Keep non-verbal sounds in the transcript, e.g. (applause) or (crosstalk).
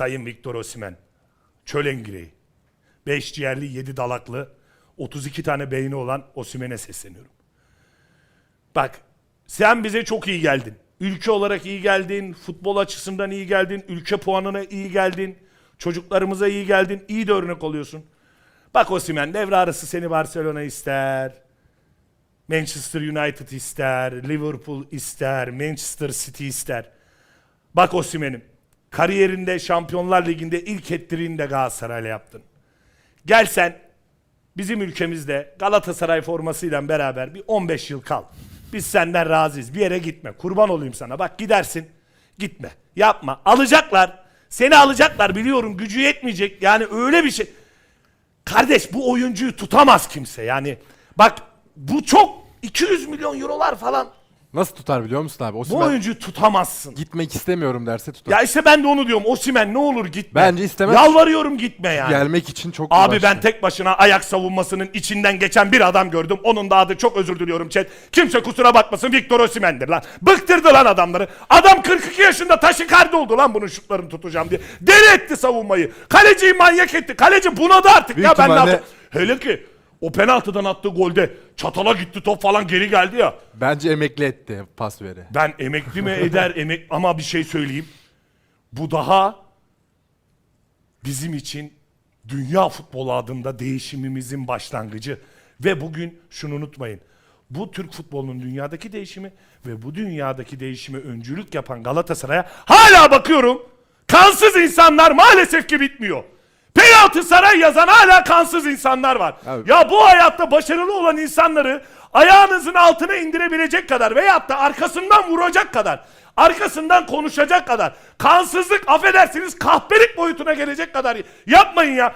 Sayın Victor Osimhen. Çölengireği. 5 ciğerli 7 dalaklı 32 tane beyni olan Osimhen'e sesleniyorum. Bak sen bize çok iyi geldin. Ülke olarak iyi geldin. Futbol açısından iyi geldin. Ülke puanına iyi geldin. Çocuklarımıza iyi geldin. İyi de örnek oluyorsun. Bak Osimhen devre arası seni Barcelona ister. Manchester United ister. Liverpool ister. Manchester City ister. Bak Osimhen'im. Kariyerinde Şampiyonlar Ligi'nde ilk ettiğini de Galatasaray'la yaptın. Gel sen bizim ülkemizde Galatasaray formasıyla beraber bir 15 yıl kal. Biz senden razıyız. Bir yere gitme. Kurban olayım sana. Bak gidersin. Gitme. Yapma. Alacaklar. Seni alacaklar biliyorum. Gücü yetmeyecek. Yani öyle bir şey. Kardeş bu oyuncuyu tutamaz kimse. Yani bak bu çok 200 milyon eurolar falan. Nasıl tutar biliyor musun abi? Bu Osimhen oyuncuyu tutamazsın. gitmek istemiyorum derse tutar. Ya işte ben de onu diyorum. Osimen ne olur gitme. Bence istemez. Yalvarıyorum gitme yani. Gelmek için çok Abi uğraştı. ben tek başına ayak savunmasının içinden geçen bir adam gördüm. Onun da adı çok özür diliyorum chat. Kimse kusura bakmasın Victor Osimhen'dir lan. Bıktırdı lan adamları. Adam 42 yaşında taşikardi oldu lan bunun şutlarını tutacağım diye. Deli etti savunmayı. Kaleciyi manyak etti. Kaleci bunadı artık Büyük ya ben ne ihtimalle- yapayım? Hele ki o penaltıdan attığı golde çatala gitti top falan geri geldi ya. Bence emekli etti pas veri. Ben emekli mi eder (laughs) emek ama bir şey söyleyeyim. Bu daha bizim için dünya futbolu adında değişimimizin başlangıcı. Ve bugün şunu unutmayın. Bu Türk futbolunun dünyadaki değişimi ve bu dünyadaki değişime öncülük yapan Galatasaray'a hala bakıyorum. Kansız insanlar maalesef ki bitmiyor. Penaltı saray yazan hala kansız insanlar var. Abi- Ya bu hayatta başarılı olan insanları ayağınızın altına indirebilecek kadar veyahut da arkasından vuracak kadar, arkasından konuşacak kadar, kansızlık affedersiniz kahpelik boyutuna gelecek kadar yapmayın ya.